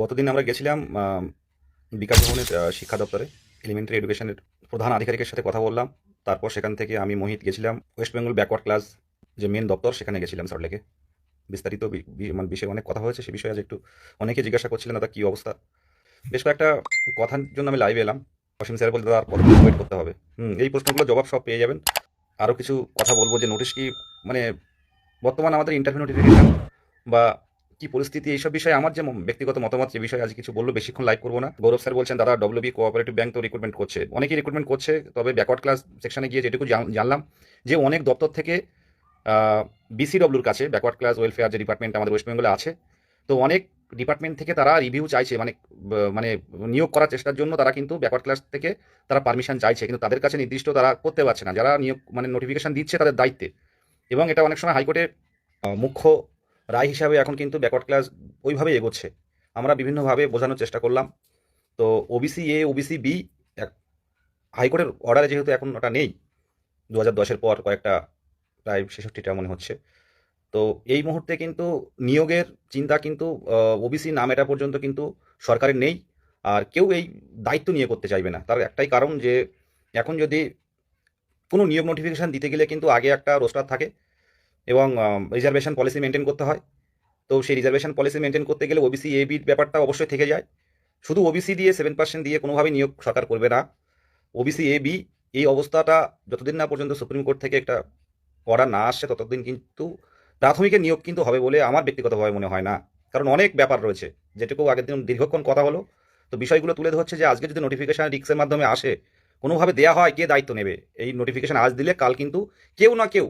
গতদিন আমরা গেছিলাম বিকাশ ভবনের শিক্ষা দপ্তরে এলিমেন্টারি এডুকেশনের প্রধান আধিকারিকের সাথে কথা বললাম। তারপর সেখান থেকে আমি মোহিত গেছিলাম। ওয়েস্ট বেঙ্গল ব্যাকওয়ার্ড ক্লাস যে মেন দপ্তর, সেখানে গেছিলাম সল্টলেকে বিস্তারিত মানে বিষয়ে অনেক কথা হয়েছে, সে বিষয়ে আজ একটু অনেকে জিজ্ঞাসা করছিলেন দাদা কী অবস্থা? বেশ কয়েকটা কথার জন্য আমি লাইভে এলাম। অসীম স্যার বলতে আর কত ওয়েট করতে হবে? হুম, এই প্রশ্নগুলো জবাব সব পেয়ে যাবেন। আরও কিছু কথা বলব যে নোটিশ কি মানে বর্তমান আমাদের ইন্টারভিউ নোটিফিকেশন বা কি পরিস্থিতি এইসব বিষয়ে আমার যে ম- ব্যক্তিগত মতামত যে বিষয়ে আজ কিছু বলল বেশিক্ষণ লাইভ করব না। গৌরব স্যার বলছেন দাদা ডব্লিউবি কোঅপারেটিভ ব্যাংক তো রিক্রুটমেন্ট করছে। অনেকেই রিক্রুটমেন্ট করছে তবে ব্যাকওয়ার্ড ক্লাস সেকশনে গিয়ে যেটুকু জান- জানলাম যে অনেক দপ্তর থেকে বিসিডব্লিউর কাছে ব্যাকওয়ার্ড ক্লাস ওয়েলফেয়ার যে ডিপার্টমেন্ট আমাদের ওয়েস্ট বেঙ্গলে আছে তো অনেক ডিপার্টমেন্ট থেকে তারা রিভিউ চাইছে মানে মানে নিয়োগ করার চেষ্টার জন্য তারা কিন্তু ব্যাকওয়ার্ড ক্লাস থেকে তারা পারমিশন চাইছে কিন্তু তাদের কাছে নির্দিষ্ট তারা করতে পারছে না। যারা নিয়োগ মানে নোটিফিকেশন দিচ্ছে তাদের দায়িত্বে। এবং এটা অনেক সময় হাইকোর্টের আহ, মুখ্য রায় হিসাবে এখন কিন্তু ব্যাকওয়ার্ড ক্লাস ওইভাবেই এগোচ্ছে। আমরা বিভিন্নভাবে বোঝানোর চেষ্টা করলাম। তো ওবিসি এ ওবিসি বি হাইকোর্টের অর্ডারে যেহেতু এখন ওটা নেই দু হাজার দশের পর কয়েকটা প্রায় ছেষট্টিটা মনে হচ্ছে। তো এই মুহূর্তে কিন্তু নিয়োগের চিন্তা কিন্তু ওবিসি নাম এটা পর্যন্ত কিন্তু সরকারের নেই। আর কেউ এই দায়িত্ব নিয়ে করতে চাইবে না। তার একটাই কারণ যে, এখন যদি কোনো নিয়োগ নোটিফিকেশান দিতে গেলে কিন্তু আগে একটা রোস্টার থাকে। এবং রিজার্ভেশন পলিসি মেনটেন করতে হয়। তো সেই রিজার্ভেশন পলিসি মেনটেন করতে গেলে ওবিসি এ বির ব্যাপারটা অবশ্যই থেকে যায়। শুধু ওবিসি দিয়ে সেভেন পার্সেন্ট দিয়ে কোনোভাবেই নিয়োগ সরকার করবে না। ওবিসি এ বি এই অবস্থাটা যতদিন না পর্যন্ত সুপ্রিম কোর্ট থেকে একটা অর্ডার না আসছে ততদিন কিন্তু প্রাথমিকের নিয়োগ কিন্তু হবে বলে আমার ব্যক্তিগতভাবে মনে হয় না। কারণ অনেক ব্যাপার রয়েছে, যেটুকু আগের দিন দীর্ঘক্ষণ কথা হলো। তো বিষয়গুলো তুলে ধরছে যে আজকে যদি নোটিফিকেশন রিক্সের মাধ্যমে আসে, কোনোভাবে দেয়া হয় কে দায়িত্ব নেবে? এই নোটিফিকেশন আজ দিলে কাল কিন্তু কেউ না কেউ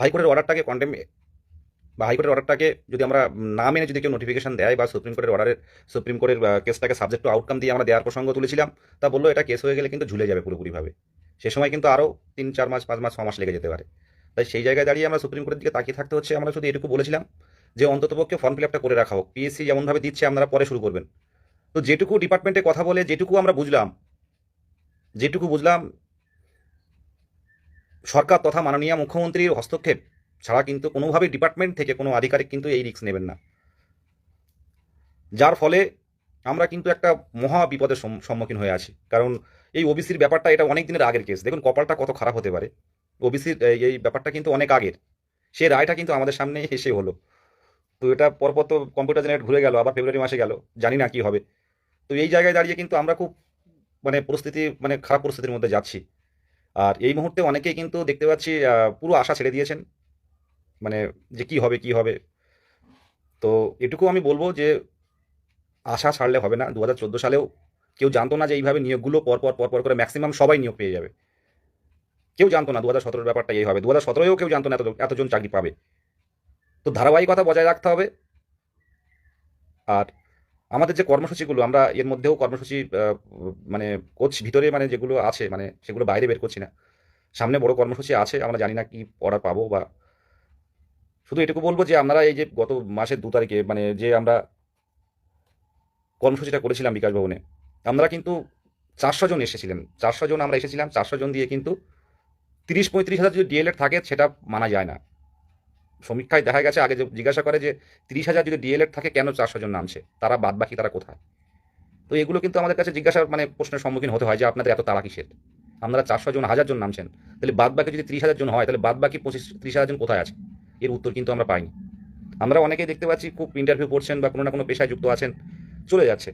হাইকোর্টের অর্ডারটাকে কন্টেম বা হাইকোর্টের অর্ডারটাকে যদি আমরা না মেনে যদি কেউ নোটিফিকেশন দেয় বা সুপ্রিম কোর্টের অর্ডারের সুপ্রিম কোর্টের কেসটাকে সাবজেক্ট টু আউটকাম দিয়ে আমরা দেওয়ার প্রসঙ্গ তুলেছিলাম, তা বলল এটা কেস হয়ে গেলে কিন্তু ঝুলে যাবে পুরোপুরিভাবে। সে সময় কিন্তু আরও তিন, চার মাস, পাঁচ মাস, ছ মাস লেগে যেতে পারে। তাই সেই জায়গায় দাঁড়িয়ে আমরা সুপ্রিম কোর্টের দিকে তাকিয়ে থাকতে হচ্ছে, আমরা শুধু এটুকু বলেছিলাম যে অন্ততপক্ষে ফর্ম ফিল আপটা করে রাখা হোক। পিএসসি যেমনভাবে দিচ্ছে, আপনারা পরে শুরু করবেন। তো যেটুকু ডিপার্টমেন্টে কথা বলে, যেটুকু আমরা বুঝলাম, যেটুকু বুঝলাম সরকার তথা মাননীয় মুখ্যমন্ত্রীর হস্তক্ষেপ ছাড়া কিন্তু কোনোভাবেই ডিপার্টমেন্ট থেকে কোনো আধিকারিক কিন্তু এই রিস্ক নেবেন না। যার ফলে আমরা কিন্তু একটা মহা বিপদের সম- সম্মুখীন হয়ে আছি। কারণ এই ওবিসির ব্যাপারটা এটা অনেক দিনের আগের কেস দেখুন, কপালটা কত খারাপ হতে পারে। ওবিসির এই ব্যাপারটা কিন্তু অনেক আগের। সে রায়টা কিন্তু আমাদের সামনে এসে হলো। তো এটা পরপর তো কম্পিউটার জেনারেট ঘুরে গেল, আবার ফেব্রুয়ারি মাসে গেল। জানি না কি হবে। তো এই জায়গায় দাঁড়িয়ে কিন্তু আমরা খুব মানে পরিস্থিতি মানে খারাপ পরিস্থিতির মধ্যে যাচ্ছি। আর এই মুহূর্তে অনেকেই কিন্তু দেখতে পাচ্ছি পুরো আশা ছেড়ে দিয়েছেন। মানে যে কি হবে কি হবে? তো এটুকু আমি বলব যে, আশা ছাড়লে হবে না। দু হাজার চোদ্দ সালেও কেউ জানতো না যে এইভাবে নিয়োগগুলো পরপর পর পর পর করে ম্যাক্সিমাম সবাই নিয়োগ পেয়ে যাবে। কেউ জানতো না দু হাজার সতেরোর ব্যাপারটা এই হবে। দু হাজার সতেরোও কেউ জানতো না এত, এতজন চাকরি পাবে। তো ধারাবাহিকতা বজায় রাখতে হবে। আর আমাদের যে কর্মসূচিগুলো, আমরা এর মধ্যেও কর্মসূচি মানে করছি ভিতরে মানে যেগুলো আছে মানে সেগুলো বাইরে বের করছি না। সামনে বড় কর্মসূচি আছে, আমরা জানি না কি অর্ডার পাবো বা শুধু এটুকু বলব যে আমরা এই যে গত মাসের দু তারিখে মানে যে আমরা কর্মসূচিটা করেছিলাম বিকাশ ভবনে, আমরা কিন্তু চারশো জন এসেছিলেন। চারশো জন আমরা এসেছিলাম, চারশো জন দিয়ে কিন্তু তিরিশ পঁয়ত্রিশ হাজার যদি ডিএলএড থাকে, সেটা মানা যায় না। সমীক্ষায় দেখা গেছে, আগে জিজ্ঞাসা করে যে তিরিশ হাজার যদি ডিএলএড থাকে, কেন চারশো জন নামছে? তারা বাদ বাকি তারা কোথায়? তো এগুলো কিন্তু আমাদের কাছে জিজ্ঞাসা মানে প্রশ্নের সম্মুখীন হতে হয় যে আপনাদের এত তারা কিসের? আপনারা চারশো জন, হাজার জন নামছেন, তাহলে বাদ বাকি যদি ত্রিশ হাজার জন হয়, তাহলে বাদ বাকি পঁচিশ, ত্রিশ হাজার জন কোথায় আছে? এর উত্তর কিন্তু আমরা পাইনি। আমরা অনেকেই দেখতে পাচ্ছি খুব ইন্টারভিউ করছেন বা কোনো না কোনো পেশায় যুক্ত আছেন, চলে যাচ্ছে।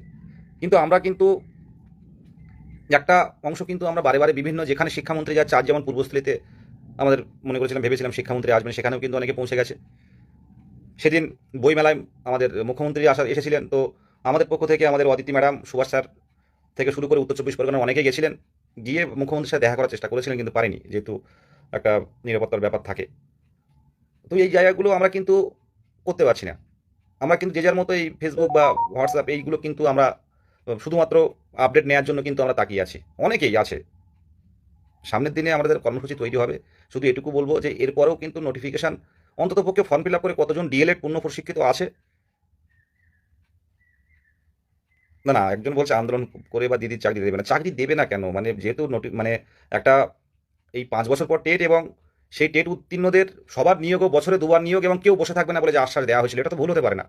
কিন্তু আমরা কিন্তু একটা অংশ কিন্তু আমরা বারে বারে বিভিন্ন যেখানে শিক্ষামন্ত্রী যাচ্ছে, আজ যেমন পূর্বস্থলীতে আমাদের মনে করেছিলাম, ভেবেছিলাম শিক্ষামন্ত্রী আসবেন, সেখানেও কিন্তু অনেকে পৌঁছে গেছে। সেদিন বইমেলায় আমাদের মুখ্যমন্ত্রী আসা এসেছিলেন। তো আমাদের পক্ষ থেকে আমাদের অদিতি ম্যাডাম, সুভাষ স্যার থেকে শুরু করে উত্তর চব্বিশ পরগনা অনেকে গেছিলেন। গিয়ে মুখ্যমন্ত্রীর সাথে দেখা করার চেষ্টা করেছিলেন, কিন্তু পারেনি, যেহেতু একটা নিরাপত্তার ব্যাপার থাকে। তো এই জায়গাগুলো আমরা কিন্তু করতে পারছি না। আমরা কিন্তু যে যার মতো এই ফেসবুক বা হোয়াটসঅ্যাপ এইগুলো কিন্তু আমরা শুধুমাত্র আপডেট নেওয়ার জন্য কিন্তু আমরা তাকিয়ে আছি। অনেকেই আছে সামনের দিনে আমাদের কর্মসূচি তৈরি হবে। শুধু এটুকু বলব যে, এরপরেও কিন্তু নোটিফিকেশান অন্তত পক্ষে ফর্ম ফিল আপ করে কতজন ডিএলএড পূর্ণ প্রশিক্ষিত আছে? না না, একজন বলছে আন্দোলন করে বা দিদির চাকরি দেবে না। চাকরি দেবে না কেন? মানে যেহেতু নোটি মানে একটা এই পাঁচ বছর পর টেট এবং সেই টেট উত্তীর্ণদের সবার নিয়োগ বছরে দুবার নিয়োগ এবং কেউ বসে থাকবে না বলে যে আশ্বাস দেওয়া হয়েছিল, এটা তো ভুল হতে পারে না।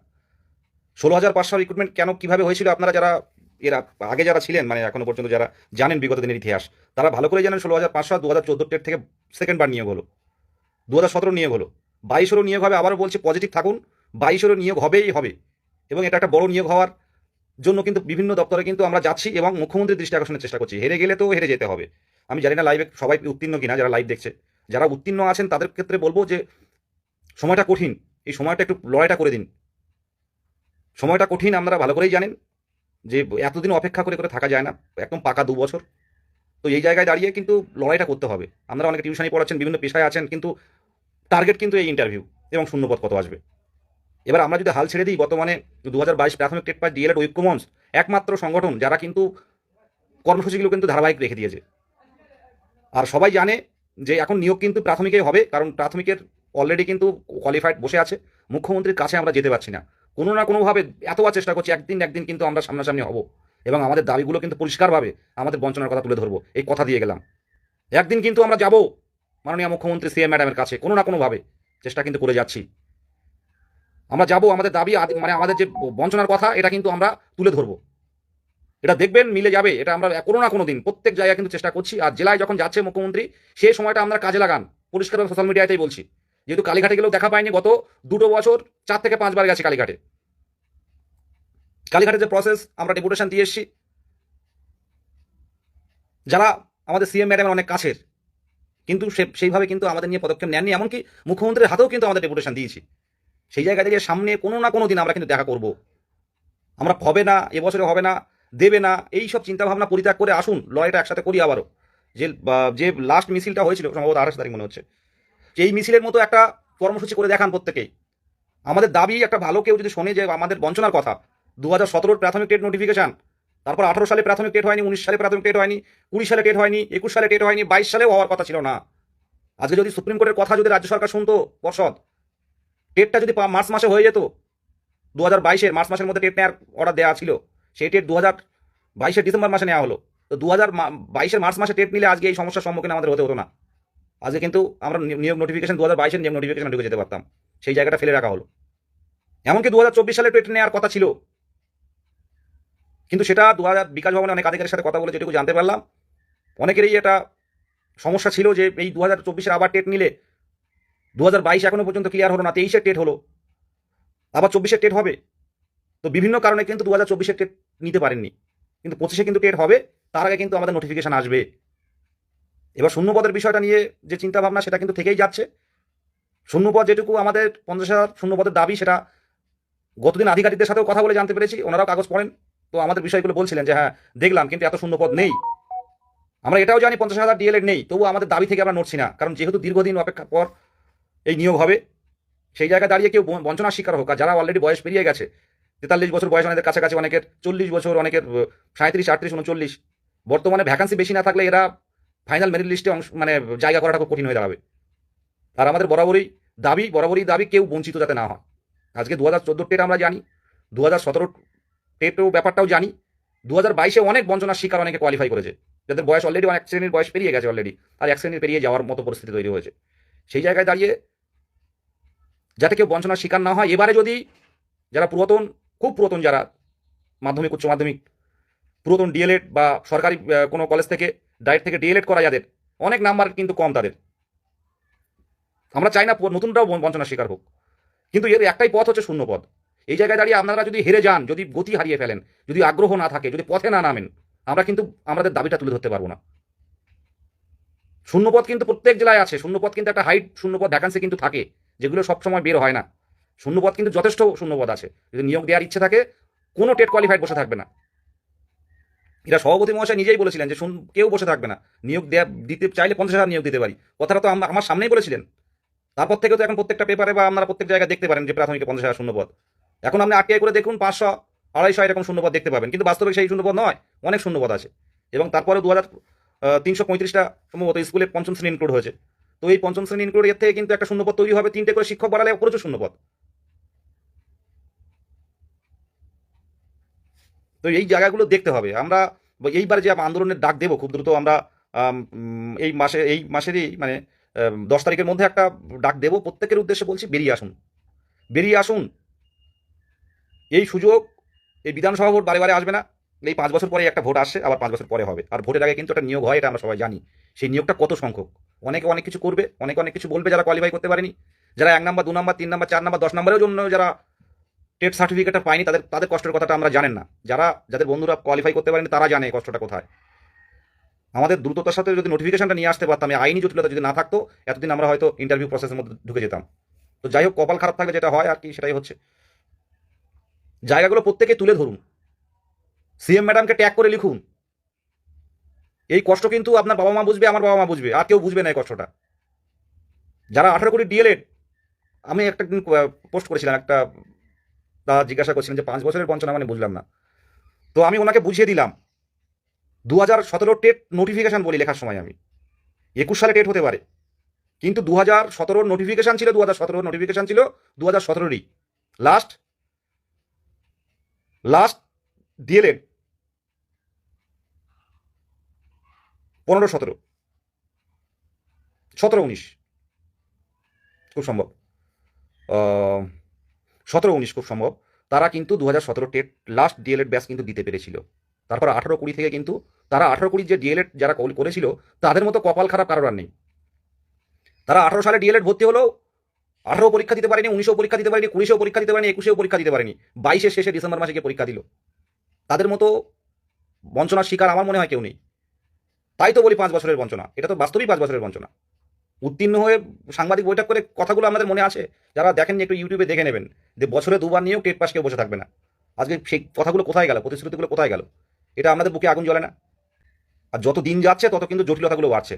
ষোলো হাজার পাঁচশো রিক্রুটমেন্ট কেন, কীভাবে হয়েছিল আপনারা যারা এরা আগে যারা ছিলেন মানে এখনও পর্যন্ত যারা জানেন বিগত দিনের ইতিহাস, তারা ভালো করে জানেন ষোলো হাজার পাঁচশো দু হাজার চোদ্দ টেট থেকে সেকেন্ড বার নিয়োগ হলো। দু হাজার সতেরো নিয়োগ হলো। বাইশেরও নিয়োগ হবে, আবারও বলছি পজিটিভ থাকুন, বাইশেরও নিয়োগ হবেই হবে। এবং এটা একটা বড় নিয়োগ হওয়ার জন্য কিন্তু বিভিন্ন দপ্তরে কিন্তু আমরা যাচ্ছি এবং মুখ্যমন্ত্রীর দৃষ্টি আকর্ষণের চেষ্টা করছি। হেরে গেলে তো হেরে যেতে হবে। আমি জানি না লাইভে সবাই উত্তীর্ণ কিনা, যারা লাইভ দেখছে। যারা উত্তীর্ণ আছেন, তাদের ক্ষেত্রে বলব যে সময়টা কঠিন। এই সময়টা একটু লড়াইটা করে দিন। সময়টা কঠিন, আপনারা ভালো করেই জানেন। যে এতদিন অপেক্ষা করে করে থাকা যায় না, একদম পাকা দু বছর। তো এই জায়গায় দাঁড়িয়ে কিন্তু লড়াইটা করতে হবে। আপনারা অনেকে টিউশনি পড়াচ্ছেন, বিভিন্ন পেশায় আছেন, কিন্তু টার্গেট কিন্তু এই ইন্টারভিউ এবং শূন্যপদ কত আসবে। এবার আমরা যদি হাল ছেড়ে দিই, বর্তমানে দু হাজার বাইশ প্রাথমিক টেট পাস ডিএলএড ঐক্যমঞ্চ একমাত্র সংগঠন যারা কিন্তু কর্মসূচিগুলো কিন্তু ধারাবাহিক রেখে দিয়েছে। আর সবাই জানে যে এখন নিয়োগ কিন্তু প্রাথমিকেই হবে, কারণ প্রাথমিকের অলরেডি কিন্তু কোয়ালিফাইড বসে আছে। মুখ্যমন্ত্রীর কাছে আমরা যেতে পারছি না। কোনো না কোনোভাবে এতবার চেষ্টা করছি, একদিন একদিন কিন্তু আমরা সামনাসামনি হব। এবং আমাদের দাবিগুলো কিন্তু পরিষ্কারভাবে আমাদের বঞ্চনার কথা তুলে ধরবো। এই কথা দিয়ে গেলাম। একদিন কিন্তু আমরা যাব মাননীয় মুখ্যমন্ত্রী, সিএম ম্যাডামের কাছে, কোনো না কোনোভাবে চেষ্টা কিন্তু করে যাচ্ছি। আমরা যাব, আমাদের দাবি মানে আমাদের যে বঞ্চনার কথা, এটা কিন্তু আমরা তুলে ধরবো। এটা দেখবেন, মিলে যাবে, এটা আমরা কোনো না কোনো দিন প্রত্যেক জায়গায় কিন্তু চেষ্টা করছি। আর জেলায় যখন যাচ্ছে মুখ্যমন্ত্রী সেই সময়টা আমরা কাজে লাগান। পরিষ্কারভাবে সোশ্যাল মিডিয়াতেই বলছি। যেহেতু কালীঘাটে গেলেও দেখা পায়নি গত দুটো বছর চার থেকে পাঁচবার গেছে কালীঘাটে। কালীঘাটের যে প্রসেস আমরা ডেপুটেশন দিয়ে এসেছি। যারা আমাদের সিএম ম্যাডামের অনেক কাছের, কিন্তু সে- সেইভাবে কিন্তু আমাদের নিয়ে পদক্ষেপ নেননি, এমনকি মুখ্যমন্ত্রীর হাতেও কিন্তু আমাদের ডেপুটেশন দিয়েছি। সেই জায়গা থেকে সামনে কোনো না কোনো দিন আমরা কিন্তু দেখা করব। আমরা হবে না, এবছরে হবে না, দেবে না এই সব চিন্তাভাবনা পরিত্যাগ করে আসুন, লড়াইটা একসাথে করি আবারও। যে যে লাস্ট মিছিলটা হয়েছিল, সম্ভবত আঠাশ তারিখ মনে হচ্ছে। যে এই মিছিলের মতো একটা কর্মসূচি করে দেখান প্রত্যেকেই আমাদের দাবি একটা ভালো কেউ যদি শোনে যে আমাদের বঞ্চনার কথা দু হাজার সতেরোর প্রাথমিক টেট নোটিফিকেশন, তারপর আঠারো সালে প্রাথমিক টেট হয়নি, উনিশ সালে প্রাথমিক টেট হয়নি, কুড়ি সালে টেট হয়নি, একুশ সালে টেট হয়নি, বাইশ সালেও হওয়ার কথা ছিল না। আজকে যদি সুপ্রিম কোর্টের কথা যদি রাজ্য সরকার শুনতো পর্ষদ, টেটটা যদি মার্চ মাসে হয়ে যেত দু হাজার বাইশের, মার্চ মাসের মধ্যে টেট নেওয়ার অর্ডার দেওয়া ছিল, সেই টেট দু হাজার বাইশের ডিসেম্বর মাসে নেওয়া হলো। তো দু হাজার বাইশের মার্চ মাসে টেট নিলে আজকে এই সমস্যার সম্মুখীন আমাদের হতে হতো না। আজকে কিন্তু আমরা নিয়োগ নোটিফিকেশন দু হাজার বাইশের নিয়োগ নোটিফিকেশন ঢুকে যেতে পারতাম। সেই জায়গাটা ফেলে রাখা হলো। এমনকি দু হাজার চব্বিশ সালে টেট নেওয়ার কথা ছিল। কিন্তু সেটা দু হাজার বিকাশ ভবনে অনেক আধিকারের সাথে কথা বলে যেটুকু জানতে পারলাম, অনেকেরই এটা সমস্যা ছিল যে এই দু হাজার চব্বিশের আবার টেট নিলে দু হাজার বাইশ এখনও পর্যন্ত ক্লিয়ার হলো না, তেইশের টেট হলো। আবার চব্বিশের টেট হবে। তো বিভিন্ন কারণে কিন্তু দু হাজার চব্বিশের টেট নিতে পারেননি। কিন্তু পঁচিশে কিন্তু টেট হবে, তার আগে কিন্তু আমাদের নোটিফিকেশন আসবে। এবার শূন্যপদের বিষয়টা নিয়ে যে চিন্তা ভাবনা সেটা কিন্তু থেকেই যাচ্ছে। শূন্যপদ যেটুকু আমাদের পঞ্চাশ হাজার শূন্যপদের দাবি, সেটা গতদিন আধিকারিকদের সাথেও কথা বলে জানতে পেরেছি, ওনারাও কাগজ পড়েন। তো আমাদের বিষয়গুলো বলছিলেন যে হ্যাঁ দেখলাম, কিন্তু এত শূন্যপদ নেই। আমরা এটাও জানি পঞ্চাশ হাজার ডিএলএড নেই তবু আমাদের দাবি থেকে আমরা নড়ছি না, কারণ যেহেতু দীর্ঘদিন অপেক্ষার পর এই নিয়োগ হবে, সেই জায়গায় দাঁড়িয়ে কেউ বঞ্চনার শিকার হোক। আর যারা অলরেডি বয়স পেরিয়ে গেছে, তেতাল্লিশ বছর বয়স অনেকের কাছাকাছি, অনেকের চল্লিশ বছর, অনেকের সাঁত্রিশ আটত্রিশ, উনচল্লিশ, বর্তমানে ভ্যাকান্সি বেশি না থাকলে এরা ফাইনাল মেরিট লিস্টে অংশ মানে জায়গা করাটা খুব কঠিন হয়ে দাঁড়াবে। আর আমাদের বরাবরই দাবি বরাবরই দাবি কেউ বঞ্চিত যাতে না হয়। আজকে দু হাজার চোদ্দ টেট আমরা জানি দু হাজার সতেরো টেটও ব্যাপারটাও জানি। দু হাজার বাইশে অনেক বঞ্চনার শিকার অনেকে কোয়ালিফাই করেছে। যাদের বয়স অলরেডি অনেক শ্রেণির বয়স পেরিয়ে গেছে অলরেডি আর এক শ্রেণির পেরিয়ে যাওয়ার মতো পরিস্থিতি তৈরি হয়েছে। সেই জায়গায় দাঁড়িয়ে যাতে কেউ বঞ্চনার শিকার না হয়, এবারে যদি যারা পুরাতন, খুব পুরাতন যারা, মাধ্যমিক, উচ্চ মাধ্যমিক, পুরাতন ডিএলএড বা সরকারি কোনো কলেজ থেকে ডাইরেক্ট থেকে ডিএলএড করা যাদের অনেক নাম্বার কিন্তু কম তাদের। আমরা চাই না নতুনটাও বঞ্চনার শিকার হোক। কিন্তু এর একটাই পথ হচ্ছে শূন্য পথ এই জায়গায় দাঁড়িয়ে আপনারা যদি হেরে যান, যদি গতি হারিয়ে ফেলেন, যদি আগ্রহ না থাকে, যদি পথে না নামেন, আমরা কিন্তু আমাদের দাবিটা তুলে ধরতে পারব না। শূন্যপদ কিন্তু প্রত্যেক জেলায় আছে। শূন্যপদ কিন্তু একটা হাইট শূন্যপদ ভ্যাকান্সি কিন্তু থাকে, যেগুলো সবসময় বের হয় না। শূন্যপদ কিন্তু যথেষ্ট শূন্যপদ আছে। যদি নিয়োগ দেওয়ার ইচ্ছে থাকে, কোনো টেট কোয়ালিফাইড বসে থাকবে না। এরা সভাপতি মহাশয় নিজেই বলেছিলেন যে শুন- কেউ বসে থাকবে না। নিয়োগ দেয়া, দিতে চাইলে পঞ্চাশ হাজার নিয়োগ দিতে পারি। কথাটা তো আমার সামনেই বলেছিলেন। তারপর থেকে তো এখন প্রত্যেকটা পেপারে বা আপনারা প্রত্যেক জায়গায় দেখতে পারেন যে প্রাথমিক পঞ্চাশ হাজার শূন্যপদ এখন আপনি আরটিআই করে দেখুন, পাঁচশো, আড়াইশো এরকম শূন্যপদ দেখতে পাবেন। কিন্তু বাস্তবে সেই শূন্যপদ নয়, অনেক শূন্যপদ আছে। এবং তারপরে দু হাজার তিনশো পঁয়ত্রিশটা সম্ভবত স্কুলে পঞ্চম শ্রেণি ইনক্লুড হয়েছে। তো এই পঞ্চম শ্রেণি ইনক্লুড এর থেকে কিন্তু একটা শূন্যপদ তৈরি হবে। তিনটে করে শিক্ষক বাড়ালে প্রচুর শূন্যপদ তো এই জায়গাগুলো দেখতে হবে। আমরা এইবার যে আন্দোলনের ডাক দেবো, খুব দ্রুত আমরা এই মাসে, এই মাসেরই মানে দশ তারিখের মধ্যে একটা ডাক দেবো। প্রত্যেকের উদ্দেশ্যে বলছি, বেরিয়ে আসুন। বেরিয়ে আসুন। এই সুযোগ এই বিধানসভা ভোট বারে বারে আসবে না। এই পাঁচ বছর পরে একটা ভোট আসছে, আবার পাঁচ বছর পরে হবে। আর ভোটের আগে কিন্তু একটা নিয়োগ হয়, এটা আমরা সবাই জানি। সেই নিয়োগটা কত সংখ্যক? অনেকে অনেক কিছু করবে, অনেকে অনেক কিছু বলবে যারা কোয়ালিফাই করতে পারেনি। যারা এক নাম্বার, দু নাম্বার, তিন নাম্বার, চার নাম্বার, দশ নাম্বারের জন্য যারা টেট সার্টিফিকেটটা পায়নি, তাদের তাদের কষ্টের কথাটা আমরা জানেন না। যারা, যাদের বন্ধুরা কোয়ালিফাই করতে পারেনি, তারা জানে কষ্টটা কোথায়। আমাদের দ্রুততার সাথে যদি নোটিফিকেশনটা নিয়ে আসতে পারতাম আইনি জটিলতা যদি না থাকতো, এতদিন আমরা হয়তো ইন্টারভিউ প্রসেসের মধ্যে ঢুকে যেতাম। তো যাই হোক, কপাল খারাপ থাকলে যেটা হয় আর কি, সেটাই হচ্ছে। জায়গাগুলো প্রত্যেকে তুলে ধরুন। সিএম ম্যাডামকে ট্যাগ করে লিখুন। এই কষ্ট কিন্তু আপনার বাবা মা বুঝবে, আমার বাবা মা বুঝবে, আর কেউ বুঝবে না এই কষ্টটা। যারা আঠারো কোটি ডিএলএড আমি একটা দিন পোস্ট করেছিলাম, একটা দাদা জিজ্ঞাসা করছিলেন যে পাঁচ বছরের বঞ্চনা মানে বুঝলাম না। তো আমি ওনাকে বুঝিয়ে দিলাম দু হাজার সতেরো টেট নোটিফিকেশান বলি লেখার সময় আমি। একুশ সালে টেট হতে পারে। কিন্তু দু হাজার সতেরোর নোটিফিকেশান ছিল দু হাজার সতেরোর নোটিফিকেশান ছিল দু হাজার সতেরোরই। লাস্ট লাস্ট ডিএলএড পনেরো সতেরো। সতেরো উনিশ। খুব সম্ভব। সতেরো উনিশ খুব সম্ভব। তারা কিন্তু দু হাজার সতেরো টেট লাস্ট ডিএলএড ব্যাচ কিন্তু দিতে পেরেছিল। তারপর আঠারো কুড়ি থেকে কিন্তু তারা আঠারো কুড়ি যে ডিএলএড যারা কল- করেছিল, তাদের মতো কপাল খারাপ কারোর আর নেই। তারা আঠারো সালে ডিএলএড ভর্তি হলেও আঠারো পরীক্ষা দিতে পারেনি, উনিশেও পরীক্ষা দিতে পারেনি, কুড়িশেও পরীক্ষা দিতে পারেনি, একুশেও পরীক্ষা দিতে পারেনি। বাইশের শেষে ডিসেম্বর মাসে গিয়ে পরীক্ষা দিল। তাদের মতো বঞ্চনার শিকার আমার মনে হয় কেউ নেই। তাই তো বলি পাঁচ বছরের বঞ্চনা। এটা তো বাস্তবিক পাঁচ বছরের বঞ্চনা। উত্তীর্ণ হয়ে সাংবাদিক বৈঠক করে কথাগুলো আমাদের মনে আছে। যারা দেখেননি একটু ইউটিউবে দেখে নেবেন যে বছরে দুবার নিয়েও টেট পাস কেউ বসে থাকবে না। আজকে সেই কথাগুলো কোথায় গেল, প্রতিশ্রুতিগুলো কোথায় গেল? এটা আমাদের বুকে আগুন জ্বলে না? আর যত দিন যাচ্ছে, তত কিন্তু জটিলতাগুলো বাড়ছে।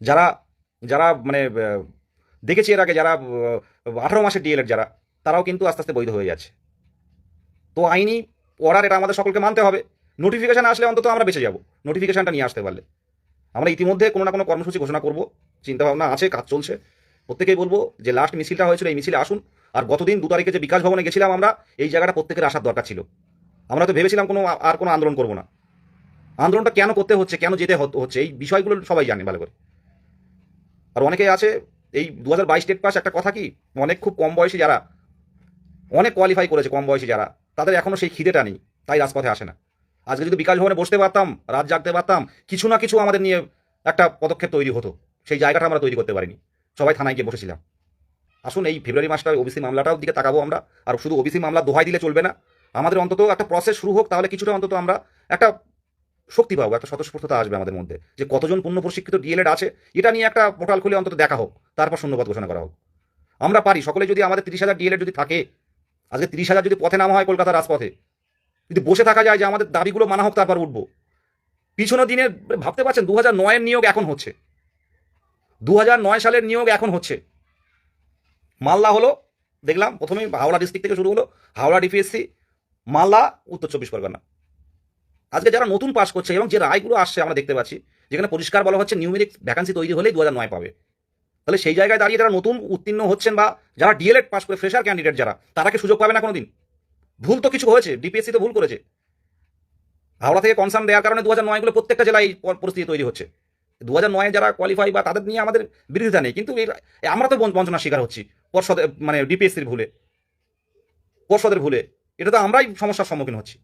যারা যারা মানে দেখেছি এর আগে যারা আঠারো মাসের ডিএলএড যারা, তারাও কিন্তু আস্তে আস্তে বৈধ হয়ে যাচ্ছে। তো আইনি অর্ডার এটা আমাদের সকলকে মানতে হবে। নোটিফিকেশান আসলে অন্তত আমরা বেঁচে যাব, নোটিফিকেশানটা নিয়ে আসতে পারলে। আমরা ইতিমধ্যে কোনো না কোনো কর্মসূচি ঘোষণা করব, চিন্তাভাবনা আছে, কাজ চলছে। প্রত্যেকেই বলব যে লাস্ট মিছিলটা হয়েছিল এই মিছিলে আসুন। আর গতদিন দু তারিখে যে বিকাশ ভবনে গেছিলাম আমরা, এই জায়গাটা প্রত্যেকের আসার দরকার ছিল। আমরা তো ভেবেছিলাম কোনো আর কোনো আন্দোলন করব না। আন্দোলনটা কেন করতে হচ্ছে, কেন যেতে হচ্ছে, এই বিষয়গুলো সবাই জানে ভালো করে। আর অনেকেই আছে, এই দু হাজার বাইশ ডেট পাস একটা কথা কি, অনেক খুব কম বয়সী যারা, অনেক কোয়ালিফাই করেছে কম বয়সী যারা, তাদের এখনও সেই খিদেটা নেই, তাই রাজপথে আসে না। আজকে যদি বিকাশ ভবনে বসতে পারতাম, রাত জাগতে পারতাম, কিছু না কিছু আমাদের নিয়ে একটা পদক্ষেপ তৈরি হতো। সেই জায়গাটা আমরা তৈরি করতে পারিনি। সবাই থানায় গিয়ে বসেছিলাম। আসুন, এই ফেব্রুয়ারি মাসটা ওবিসি মামলাটাও দিকে তাকাবো আমরা। আর শুধু ওবিসি মামলা দোহাই দিলে চলবে না। আমাদের অন্তত একটা প্রসেস শুরু হোক, তাহলে কিছুটা অন্তত আমরা একটা শক্তি পাবো, একটা স্বতঃস্ফূর্ততা আসবে আমাদের মধ্যে। যে কতজন পূর্ণ প্রশিক্ষিত ডিএলএড আছে, এটা নিয়ে একটা পোর্টাল খুলে অন্তত দেখা হোক, তারপর শূন্যপদ ঘোষণা করা হোক। আমরা পারি। সকলে যদি আমাদের তিরিশ হাজার ডিএলএড যদি থাকে, আজকে তিরিশ হাজার যদি পথে নামা হয় কলকাতার রাজপথে যদি বসে থাকা যায় যে আমাদের দাবিগুলো মানা হোক, তারপর উঠবো। পিছনের দিনে, ভাবতে পারছেন দু হাজার নয়ের নিয়োগ এখন হচ্ছে। দু হাজার নয় সালের নিয়োগ এখন হচ্ছে। মালদা হলো, দেখলাম, প্রথমেই হাওড়া ডিস্ট্রিক্ট থেকে শুরু হলো, হাওড়া ডিপিএসসি মালদা, উত্তর চব্বিশ পরগনা। আজকে যারা নতুন পাস করছে এবং যে রায়গুলো আসছে, আমরা দেখতে পাচ্ছি, যেখানে পরিষ্কার বলা হচ্ছে নিউমেরিক ভ্যাকান্সি তৈরি হলেই দু নয় পাবে। তাহলে সেই জায়গায় দাঁড়িয়ে যারা নতুন উত্তীর্ণ হচ্ছেন বা যারা ডিএলএড পাস করে ফ্রেশার ক্যান্ডিডেট যারা, তারা কি সুযোগ পাবে না কোনোদিন? ভুল তো কিছু হয়েছে ডিপিএসসি তো ভুল করেছে। হাওড়া থেকে কনসার্ন দেওয়ার কারণে দু হাজার নয়গুলো প্রত্যেকটা জেলায় পরিস্থিতি তৈরি হচ্ছে। দু হাজার নয়ে যারা কোয়ালিফাই বা তাদের নিয়ে আমাদের বিরোধিতা নেই, কিন্তু আমরা তো বঞ্চ- বঞ্চনার শিকার হচ্ছি পর্ষদের মানে ডিপিএসসির ভুলে। পর্ষদের ভুলে। এটা তো আমরাই সমস্যার সম্মুখীন হচ্ছি।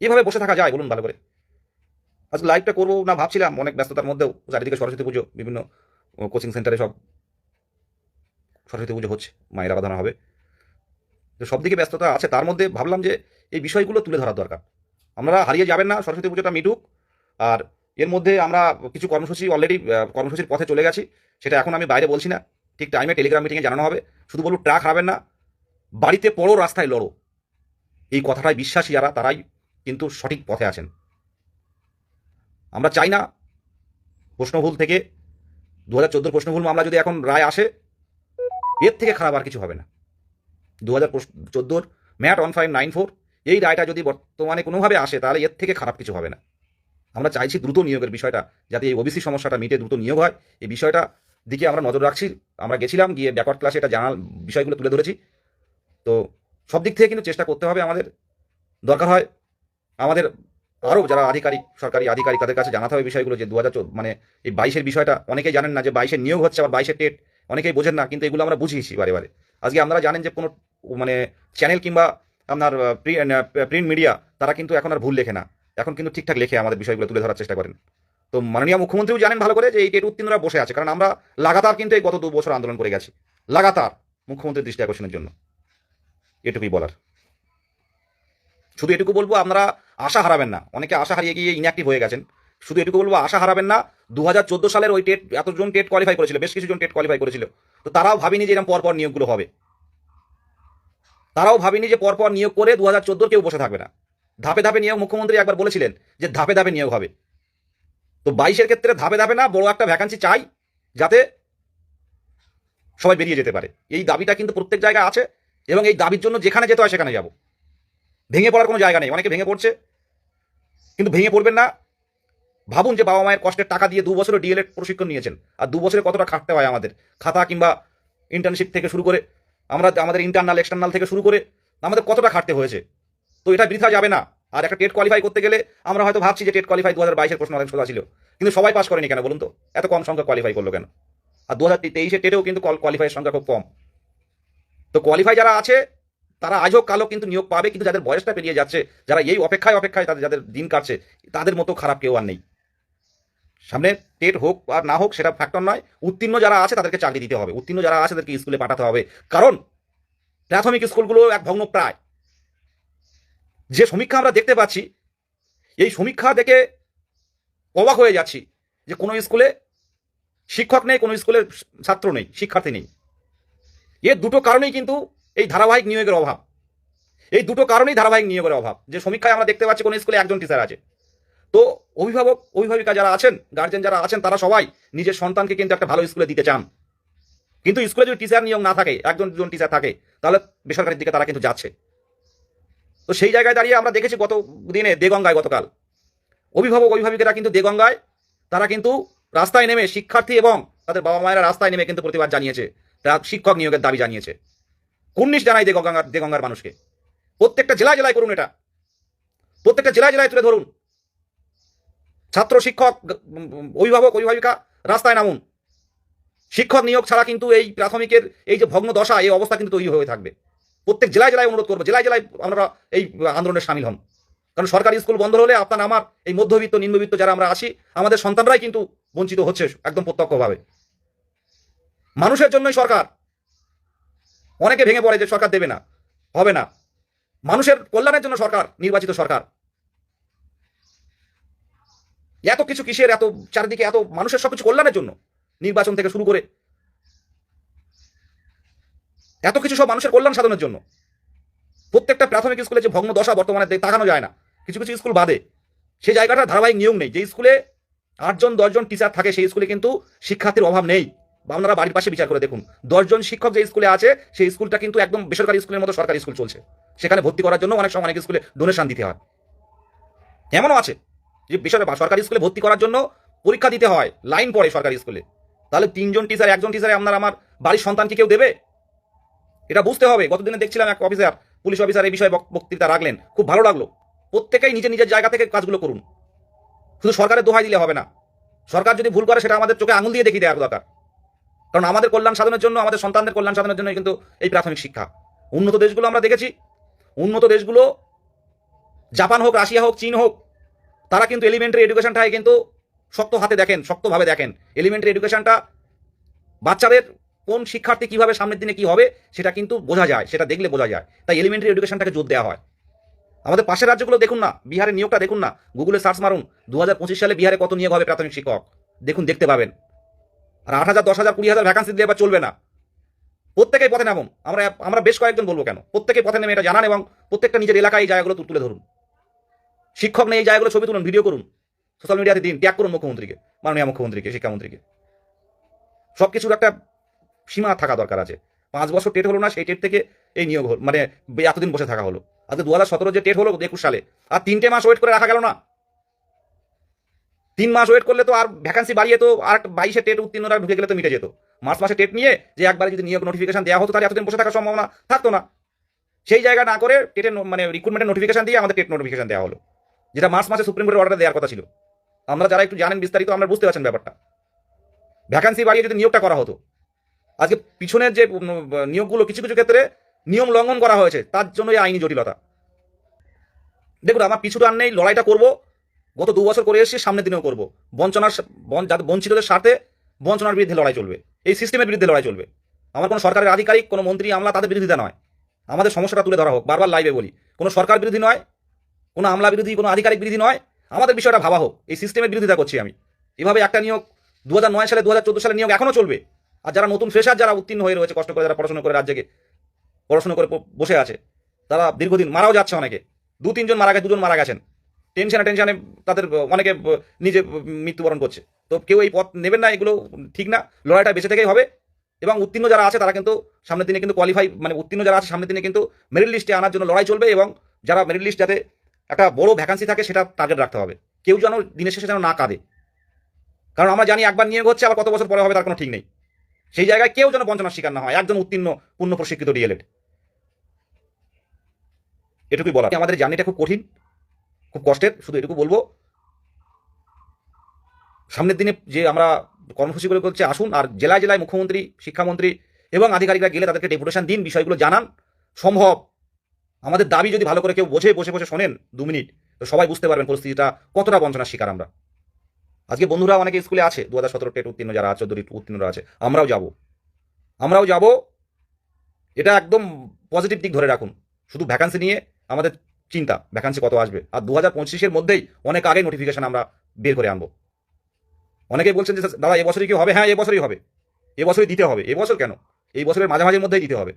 এভাবে বসে থাকা যায় বলুন ভালো করে। আজকে লাইভটা করব না ভাবছিলাম, অনেক ব্যস্ততার মধ্যেও চারিদিকে সরস্বতী পুজো, বিভিন্ন কোচিং সেন্টারে সব সরস্বতী পুজো হচ্ছে, মায়ের আরাধনা হবে। তো সব দিকে ব্যস্ততা আছে, তার মধ্যে ভাবলাম যে এই বিষয়গুলো তুলে ধরার দরকার। আমরা হারিয়ে যাবেন না, সরস্বতী পুজোটা মিটুক। আর এর মধ্যে আমরা কিছু কর্মসূচি অলরেডি কর্মসূচির পথে চলে গেছি, সেটা এখন আমি বাইরে বলছি না। ঠিক টাইমে টেলিগ্রাম মিটিংয়ে জানানো হবে। শুধু বলব, ট্রাক হারাবেন না। বাড়িতে পড়ো, রাস্তায় লড়ো। এই কথাটাই বিশ্বাসী যারা, তারাই কিন্তু সঠিক পথে আছেন। আমরা চাই না প্রশ্নভুল থেকে। দু হাজার চোদ্দোর প্রশ্নভুল মামলা যদি এখন রায় আসে, এর থেকে খারাপ আর কিছু হবে না। দু হাজার ম্যাট ওয়ান ফাইভ নাইন ফোর, এই রায়টা যদি বর্তমানে কোনোভাবে আসে, তাহলে এর থেকে খারাপ কিছু হবে না। আমরা চাইছি দ্রুত নিয়োগের বিষয়টা, যাতে এই ওবিসি সমস্যাটা মিটে দ্রুত নিয়োগ হয়। এই বিষয়টা দিকে আমরা নজর রাখছি। আমরা গেছিলাম, গিয়ে ব্যাকওয়ার্ড ক্লাসে এটা জানাল, বিষয়গুলো তুলে ধরেছি। তো সব দিক থেকে কিন্তু চেষ্টা করতে হবে আমাদের। দরকার হয় আমাদের আরও যারা আধিকারিক, সরকারি আধিকারিক, তাদের কাছে জানাতে হবে বিষয়গুলো যে দু হাজার মানে এই বাইশের বিষয়টা, অনেকেই জানেন না যে বাইশের নিয়োগ হচ্ছে, আবার বাইশের টেট অনেকেই বোঝেন না, কিন্তু এগুলো আমরা বুঝিয়েছি বারে বারে। আজকে আপনারা জানেন যে কোনো মানে চ্যানেল কিংবা আপনার প্রিন্ট মিডিয়া তারা কিন্তু এখন আর ভুল লেখে না। এখন কিন্তু ঠিকঠাক লেখে আমাদের বিষয়গুলো তুলে ধরার চেষ্টা করেন। তো মাননীয় মুখ্যমন্ত্রীও জানেন ভালো করে যে এই টেট উত্তীর্ণরা বসে আছে, কারণ আমরা লাগাতার কিন্তু এই গত দু বছর আন্দোলন করে গেছি। লাগাতার মুখ্যমন্ত্রীর দৃষ্টি আকর্ষণের জন্য। এটুকুই বলার। শুধু এটুকু বলব, আপনারা আশা হারাবেন না। অনেকে আশা হারিয়ে গিয়ে ইনঅ্যাক্টিভ হয়ে গেছেন। শুধু এটুকু বলব, আশা হারাবেন না। দু হাজার চোদ্দ সালের ওই টেট এতজন টেট কোয়ালিফাই করেছিল, বেশ কিছুজন টেট কোয়ালিফাই করেছিল। তো তারাও ভাবিনি যে এরকম পরপর নিয়োগগুলো হবে। তারাও ভাবিনি যে পরপর নিয়োগ করে দু হাজার কেউ বসে থাকবে না। ধাপে ধাপে নিয়োগ মুখ্যমন্ত্রী একবার বলেছিলেন যে ধাপে ধাপে নিয়োগ হবে। তো বাইশের ক্ষেত্রে ধাপে ধাপে না বড় একটা ভ্যাকান্সি চাই যাতে সবাই বেরিয়ে যেতে পারে। এই দাবিটা কিন্তু প্রত্যেক জায়গায় আছে এবং এই দাবির জন্য যেখানে যেতে হয় সেখানে যাব। ভেঙে পড়ার কোনো জায়গা নেই, অনেকে ভেঙে পড়ছে। কিন্তু ভেঙে পড়বেন না। ভাবুন যে বাবা মায়ের কষ্টের টাকা দিয়ে দু বছরের ডিএলএড প্রশিক্ষণ নিয়েছেন। আর দু বছরে কতটা খাটতে হয় আমাদের? খাতা কিংবা ইন্টার্নশিপ থেকে শুরু করে আমরা আমাদের ইন্টারনাল এক্সটার্নাল থেকে শুরু করে আমাদের কতটা খাটতে হয়েছে। তো এটা বৃথা যাবে না। আর একটা টেট কোয়ালিফাই করতে গেলে আমরা হয়তো ভাবছি যে টেট কোয়ালিফাই দু হাজার বাইশের প্রশ্ন অনেক সোজা ছিল। কিন্তু সবাই পাস করেনি কেন বলুন তো? এত কম সংখ্যা কোয়ালিফাই করল কেন? আর দু হাজার তেইশে টেটেও কিন্তু কোয়ালিফাইয়ের সংখ্যা খুব কম। তো কোয়ালিফাই যারা আছে, তারা আজও কালো কিন্তু নিয়োগ পাবে, কিন্তু যাদের বয়সটা পেরিয়ে যাচ্ছে, যারা এই অপেক্ষায় অপেক্ষায় তাদের যাদের দিন কাটছে, তাদের মতো খারাপ কেউ আর নেই। সামনে টেট হোক আর না হোক সেটা ফ্যাক্টর নয়। উত্তীর্ণ যারা আছে তাদেরকে চাকরি দিতে হবে। উত্তীর্ণ যারা আছে তাদেরকে স্কুলে পাঠাতে হবে। কারণ প্রাথমিক স্কুলগুলো এক ভগ্ন প্রায়। যে সমীক্ষা আমরা দেখতে পাচ্ছি, এই সমীক্ষা দেখে অবাক হয়ে যাচ্ছি যে কোনো স্কুলে শিক্ষক নেই, কোনো স্কুলের ছাত্র নেই, শিক্ষার্থী নেই। এর দুটো কারণেই কিন্তু এই ধারাবাহিক নিয়োগের অভাব। এই দুটো কারণেই ধারাবাহিক নিয়োগের অভাব। যে সমীক্ষায় আমরা দেখতে পাচ্ছি কোনো স্কুলে একজন টিচার আছে। তো অভিভাবক, অভিভাবিকা যারা আছেন গার্জেন যারা আছেন, তারা সবাই নিজের সন্তানকে কিন্তু একটা ভালো স্কুলে দিতে চান। কিন্তু স্কুলে যদি টিচার নিয়োগ না থাকে, একজন দুজন টিচার থাকে, তাহলে বেসরকারির দিকে তারা কিন্তু যাচ্ছে। তো সেই জায়গায় দাঁড়িয়ে আমরা দেখেছি গত দিনে দেগঙ্গায় গতকাল। অভিভাবক, অভিভাবিকেরা কিন্তু দেগঙ্গায়, তারা কিন্তু রাস্তায় নেমে শিক্ষার্থী এবং তাদের বাবা মায়েরা রাস্তায় নেমে কিন্তু প্রতিবাদ জানিয়েছে। তারা শিক্ষক নিয়োগের দাবি জানিয়েছে। কুর্নিশ জানাই দেগঙ্গার দেগঙ্গার মানুষকে। প্রত্যেকটা জেলায় জেলায় করুন এটা। প্রত্যেকটা জেলায় জেলায় তুলে ধরুন। ছাত্র শিক্ষক, অভিভাবক, অভিভাবিকা, রাস্তায় নামুন। শিক্ষক নিয়োগ ছাড়া কিন্তু এই প্রাথমিকের এই যে ভগ্ন দশা, এই অবস্থা কিন্তু তৈরি হয়ে থাকবে। প্রত্যেক জেলায় জেলায় অনুরোধ করব, জেলায় জেলায় আমরা এই আন্দোলনে সামিল হন। কারণ সরকারি স্কুল বন্ধ হলে আপনার, আমার এই মধ্যবিত্ত, নিম্নবিত্ত যারা আমরা আছি, আমাদের সন্তানরাই কিন্তু বঞ্চিত হচ্ছে একদম প্রত্যক্ষভাবে। মানুষের জন্যই সরকার। অনেকে ভেঙে পড়ে যে সরকার দেবে না, হবে না। মানুষের কল্যাণের জন্য সরকার, নির্বাচিত সরকার। এত কিছু কিসের, এত চারিদিকে এত মানুষের সবকিছু কল্যাণের জন্য নির্বাচন থেকে শুরু করে এত কিছু সব মানুষের কল্যাণ সাধনের জন্য। প্রত্যেকটা প্রাথমিক স্কুলে যে ভগ্ন দশা বর্তমানে তাকানো যায় না। কিছু কিছু স্কুল বাদে। সেই জায়গাটা ধারাবাহিক নিয়ম নেই। যে স্কুলে আটজন, দশজন টিচার থাকে, সেই স্কুলে কিন্তু শিক্ষার্থীর অভাব নেই। বা আপনারা বাড়ির পাশে বিচার করে দেখুন। দশজন শিক্ষক যে স্কুলে আছে, সেই স্কুলটা কিন্তু একদম বেসরকারি স্কুলের মতো সরকারি স্কুল চলছে। সেখানে ভর্তি করার জন্য অনেক সময় অনেক স্কুলে ডোনেশন দিতে হয়। এমনও আছে। যে বেসরকারি সরকারি স্কুলে ভর্তি করার জন্য পরীক্ষা দিতে হয়, লাইন পড়ে সরকারি স্কুলে। তাহলে তিনজন টিচার একজন টিচারে আপনার, আমার বাড়ির সন্তানকে কেউ দেবে? এটা বুঝতে হবে। গতদিনে দেখছিলাম এক অফিসার পুলিশ অফিসার এই বিষয়ে বক- বক্তৃতা রাখলেন। খুব ভালো লাগল। প্রত্যেকেই নিজের নিজের জায়গা থেকে কাজগুলো করুন। শুধু সরকারের দোহাই দিলে হবে না। সরকার যদি ভুল করে, সেটা আমাদের চোখে আঙুল দিয়ে দেখিয়ে দেওয়ার দরকার কারণ আমাদের কল্যাণ সাধনের জন্য, আমাদের সন্তানদের কল্যাণ সাধনের জন্য কিন্তু এই প্রাথমিক শিক্ষা। উন্নত দেশগুলো আমরা দেখেছি। উন্নত দেশগুলো জাপান হোক, রাশিয়া হোক, চীন হোক তারা কিন্তু এলিমেন্টারি এডুকেশনটাই কিন্তু শক্ত হাতে দেখেন, শক্তভাবে দেখেন। এলিমেন্টারি এডুকেশনটা বাচ্চাদের কোন শিক্ষার্থী কীভাবে সামনের দিনে কি হবে, সেটা কিন্তু বোঝা যায়, সেটা দেখলে বোঝা যায়। তাই এলিমেন্টারি এডুকেশনটাকে জোর দেওয়া হয়। আমাদের পাশের রাজ্যগুলো দেখুন না, বিহারের নিয়োগটা দেখুন না গুগলে সার্চ মারুন দু হাজার পঁচিশ সালে বিহারে কত নিয়োগ হবে প্রাথমিক শিক্ষক? দেখুন, দেখতে পাবেন। আর আট হাজার দশ হাজার কুড়ি হাজার ভ্যাকান্সি দিয়ে এবার চলবে না। প্রত্যেকেই পথে নামুন। আমরা আমরা বেশ কয়েকজন বলব কেন? প্রত্যেকেই পথে নেমে এটা জানান এবং প্রত্যেকটা নিজের এলাকায় এই জায়গাগুলো তুলে ধরুন। শিক্ষক নেই জায়গাগুলো ছবি তুলুন ভিডিও করুন। সোশ্যাল মিডিয়াতে দিন, ত্যাগ করুন মুখ্যমন্ত্রীকে, মাননীয় মুখ্যমন্ত্রীকে, শিক্ষামন্ত্রীকে। সব কিছুর একটা সীমা থাকা দরকার আছে। পাঁচ বছর টেট হলো না, সেই টেট থেকে এই নিয়োগ হলো মানে এতদিন বসে থাকা হলো। আজকে দু হাজার সতেরো যে টেট হলো, একুশ সালে, আর তিনটে মাস ওয়েট করে রাখা গেল না? তিন মাস ওয়েট করলে তো আর ভ্যাকান্সি বাড়িয়ে তো আর বাইশে টেট উত্তীর্ণরা ঢুকে গেলে তো মিটে যেত। মার্চ মাসে টেট নিয়ে যে একবারে যদি নিয়োগ নোটিফিকেশন দেওয়া হতো, তাহলে এতদিন বসে থাকার সম্ভাবনা থাকতো না। সেই জায়গা না করে টেটের মানে রিক্রুটমেন্টের নোটিফিকেশন দিয়ে আমাদের টেট নোটিফিকেশন দেওয়া হলো। যেটা মার্চ মাসে সুপ্রিম কোর্টের অর্ডার দেওয়ার কথা ছিল। আমরা যারা একটু জানেন বিস্তারিত, আমরা বুঝতে পারছেন ব্যাপারটা। ভ্যাকান্সি বাড়িয়ে যদি নিয়োগটা করা হতো, আজকে পিছনের যে নিয়োগগুলো কিছু কিছু ক্ষেত্রে নিয়ম লঙ্ঘন করা হয়েছে, তার জন্য এই আইনি জটিলতা। দেখুন, আমার পিছু টান নেই, লড়াইটা করব, গত দু বছর করে এসেছি, সামনের দিনেও করব। বঞ্চনার বন- বঞ্চিতদের স্বার্থে বঞ্চনার বিরুদ্ধে লড়াই চলবে, এই সিস্টেমের বিরুদ্ধে লড়াই চলবে। আমার কোনো সরকারের আধিকারিক, কোনো মন্ত্রী, আমলা তাদের বিরোধিতা নয় আমাদের সমস্যাটা তুলে ধরা হোক, বারবার লাইভে বলি, কোনো সরকার বিরোধী নয় কোনো আমলা বিরোধী, কোনো আধিকারিক বিরোধী নয়। আমাদের বিষয়টা ভাবা হোক। এই সিস্টেমের বিরোধিতা করছি আমি। এভাবে একটা নিয়োগ দু নয় সালে দু হাজার চোদ্দ সালে নিয়োগ এখনও চলবে। আর যারা নতুন ফ্রেশার যারা উত্তীর্ণ হয়ে রয়েছে, কষ্ট করে যারা পড়াশোনা করে রাজ্যকে পড়াশোনা করে বসে আছে, তারা দীর্ঘদিন মারাও যাচ্ছে অনেকে। দু, তিনজন মারা গেছে, দুজন মারা গেছেন। টেনশনে টেনশনে তাদের, অনেকে নিজে মৃত্যুবরণ করছে। তো কেউ এই পথ নেবেন না, এগুলো ঠিক না। লড়াইটা বেঁচে থেকেই হবে। এবং উত্তীর্ণ যারা আছে, তারা কিন্তু সামনের দিনে কিন্তু কোয়ালিফাই মানে উত্তীর্ণ যারা আছে, সামনের দিনে কিন্তু মেরিট লিস্টে আনার জন্য লড়াই চলবে এবং যারা মেরিট লিস্ট যাতে একটা বড় ভ্যাকান্সি থাকে সেটা টার্গেট রাখতে হবে। কেউ যেন দিনের শেষে যেন না কাঁদে। কারণ আমরা জানি একবার নিয়োগ হচ্ছে, আবার কত বছর পরে হবে, তার কোনো ঠিক নেই। সেই জায়গায় কেউ যেন বঞ্চনার শিকার না হয়, একজন উত্তীর্ণ, পূর্ণ প্রশিক্ষিত ডিএলএড এটুকুই বলা আমাদের জার্নিটা খুব কঠিন, খুব কষ্টের, শুধু এটুকু বলব। সামনের দিনে যে আমরা কর্মসূচিগুলো করছে আসুন, আর জেলায় জেলায় মুখ্যমন্ত্রী, শিক্ষামন্ত্রী এবং আধিকারিকরা গেলে তাদেরকে ডেপুটেশন দিন, বিষয়গুলো জানান। সম্ভব আমাদের দাবি যদি ভালো করে কেউ বোঝে, বসে বসে শোনেন দু মিনিট, তো সবাই বুঝতে পারবেন পরিস্থিতিটা কতটা বঞ্চনার শিকার আমরা। আজকে বন্ধুরা অনেকে স্কুলে আছে দু হাজার সতেরো টেট উত্তীর্ণ যারা আছে, চোদ্দ উত্তীর্ণরা আছে, আমরাও যাব। আমরাও যাব, এটা একদম পজিটিভ দিক ধরে রাখুন। শুধু ভ্যাকান্সি নিয়ে আমাদের চিন্তা ভ্যাকান্সি কত আসবে? আর দু হাজার পঁচিশের মধ্যেই অনেক আগে নোটিফিকেশন আমরা বের করে আনব। অনেকেই বলছেন যে দাদা, এবছরই কি হবে? হ্যাঁ এবছরই হবে। এবছরই দিতে হবে। এবছর কেন? এই বছরের মাঝামাঝির মধ্যেই দিতে হবে।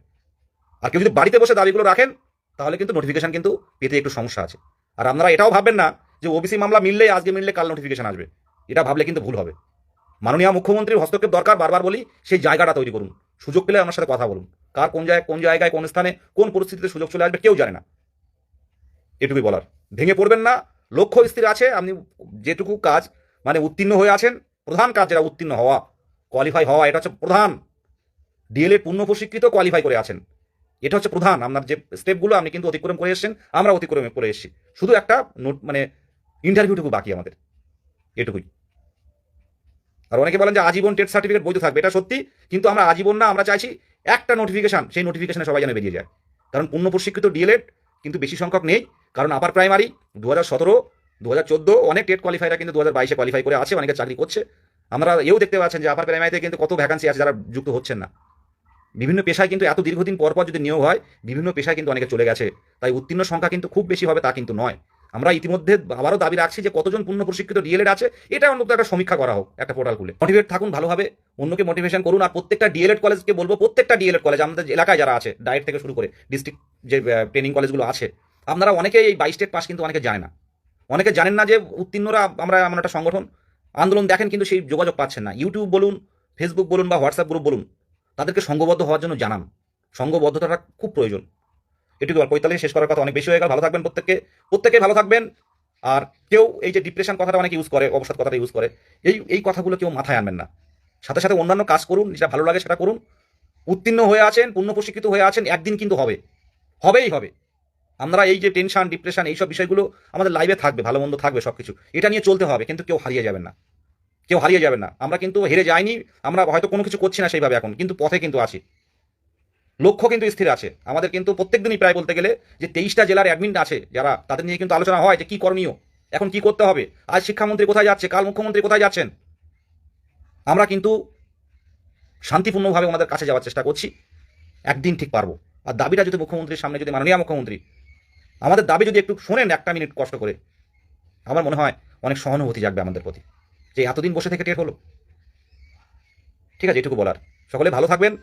আর কেউ যদি বাড়িতে বসে দাবিগুলো রাখেন তাহলে কিন্তু নোটিফিকেশান কিন্তু পেতে একটু সমস্যা আছে। আর আপনারা এটাও ভাববেন না যে ওবিসি মামলা মিললেই, আজকে মিললে কাল নোটিফিকেশান আসবে। এটা ভাবলে কিন্তু ভুল হবে। মাননীয় মুখ্যমন্ত্রীর হস্তক্ষেপ দরকার, বারবার বলি, সেই জায়গাটা তৈরি করুন। সুযোগ পেলে আমার সাথে কথা বলুন। কার কোন জায়গায় কোন জায়গায়, কোন স্থানে, কোন পরিস্থিতিতে সুযোগ চলে আসবে কেউ জানে না। এটুকুই বলার। ভেঙে পড়বেন না। লক্ষ্য স্থির আছে। আপনি যেটুকু কাজ মানে উত্তীর্ণ হয়ে আছেন, প্রধান কাজ যেটা উত্তীর্ণ হওয়া কোয়ালিফাই হওয়া, এটা হচ্ছে প্রধান। ডিএলএড পূর্ণ প্রশিক্ষিত কোয়ালিফাই করে আছেন। এটা হচ্ছে প্রধান, আপনার যে স্টেপগুলো আপনি কিন্তু অতিক্রম করে এসেছেন, আমরা অতিক্রমে করে এসেছি। শুধু একটা নোট মানে ইন্টারভিউটুকু বাকি আমাদের, এটুকুই। আর অনেকে বলেন যে আজীবন টেট সার্টিফিকেট বৈধ থাকবে, এটা সত্যি, কিন্তু আমরা আজীবন না, আমরা চাইছি একটা নোটিফিকেশান সেই নোটিফিকেশানে সবাই যেন বেরিয়ে যায়। কারণ পূর্ণ প্রশিক্ষিত ডিএলএড কিন্তু বেশি সংখ্যক নেই, কারণ আপার প্রাইমারি দু হাজার সতেরো দু হাজার চোদ্দ, অনেক টেট কোয়ালিফাইরা কিন্তু দু হাজার বাইশে কোয়ালিফাই করে আছে, অনেকে চাকরি করছে। আমরা এও দেখতে পাচ্ছেন যে আপার প্রাইমারিতে কিন্তু কত ভ্যাকান্সি আছে যারা যুক্ত হচ্ছেন না। বিভিন্ন পেশায় কিন্তু এত দীর্ঘদিন পর যদি নিয়োগ হয়, বিভিন্ন পেশায় কিন্তু অনেকে চলে গেছে। তাই উত্তীর্ণ সংখ্যা কিন্তু খুব বেশি হবে তা কিন্তু নয়। আমরা ইতিমধ্যে আবারও দাবি রাখছি যে কতজন পূর্ণ প্রশিক্ষিত ডিএলএড আছে, এটা অন্তত একটা সমীক্ষা করা হোক, একটা পোর্টাল খুলে। মোটিভেট থাকুন ভালোভাবে অন্যকে মোটিভেশন করুন, আর প্রত্যেকটা ডিএলএড কলেজকে বলব, প্রত্যেকটা ডিএলএড কলেজ আমাদের এলাকায় যারা আছে ডায়েট থেকে শুরু করে ডিস্ট্রিক্ট যে ট্রেনিং কলেজগুলো আছে, আপনারা অনেকে এই বাইশ টেট পাস কিন্তু অনেকে জানে না। অনেকে জানেন না যে উত্তীর্ণরা আমরা এমন একটা সংগঠন। আন্দোলন দেখেন কিন্তু সেই যোগাযোগ পাচ্ছেন না। ইউটিউব বলুন ফেসবুক বলুন বা হোয়াটসঅ্যাপ গ্রুপ বলুন তাদেরকে সঙ্গবদ্ধ হওয়ার জন্য জানান। সংঘবদ্ধতাটা খুব প্রয়োজন। এটুকু আর পঁয়তাল্লিশ শেষ করার কথা অনেক বেশি হয়ে গেল, ভালো থাকবেন প্রত্যেককে। প্রত্যেকে ভালো থাকবেন। আর কেউ এই যে ডিপ্রেশন কথাটা অনেকে ইউজ করে অবসাদ কথাটা ইউজ করে, এই এই কথাগুলো কেউ মাথায় আনবেন না। সাথে সাথে অন্যান্য কাজ করুন, যেটা ভালো লাগে সেটা করুন। উত্তীর্ণ হয়ে আছেন, পূর্ণ প্রশিক্ষিত হয়ে আছেন, একদিন কিন্তু হবে। হবেই হবে। আমরা এই যে টেনশন ডিপ্রেশন এইসব বিষয়গুলো আমাদের লাইভে থাকবে, ভালো মন্দ থাকবে সব কিছু এটা নিয়ে চলতে হবে, কিন্তু কেউ হারিয়ে যাবেন না। কেউ হারিয়ে যাবেন না। আমরা কিন্তু হেরে যাইনি, আমরা হয়তো কোনো কিছু করছি না সেইভাবে এখন, কিন্তু পথে কিন্তু আছি। লক্ষ্য কিন্তু স্থির আছে। আমাদের কিন্তু প্রত্যেক দিনই প্রায় বলতে গেলে যে তেইশটা জেলার অ্যাডমিন আছে যারা, তাদের নিয়ে কিন্তু আলোচনা হয় যে কী করণীয়, এখন কি করতে হবে, আজ শিক্ষামন্ত্রী কোথায় যাচ্ছে, কাল মুখ্যমন্ত্রী কোথায় যাচ্ছেন। আমরা কিন্তু শান্তিপূর্ণভাবে ওনাদের কাছে যাওয়ার চেষ্টা করছি, একদিন ঠিক পারব। আর দাবিটা যদি মুখ্যমন্ত্রীর সামনে যদি মাননীয় মুখ্যমন্ত্রী, আমাদের দাবি যদি একটু শোনেন একটা মিনিট কষ্ট করে, আমার মনে হয় অনেক সহানুভূতি জাগবে আমাদের প্রতি। যে এতদিন বসে থেকে টের হলো। ঠিক আছে এটুকু বলার। সকলে ভালো থাকবেন।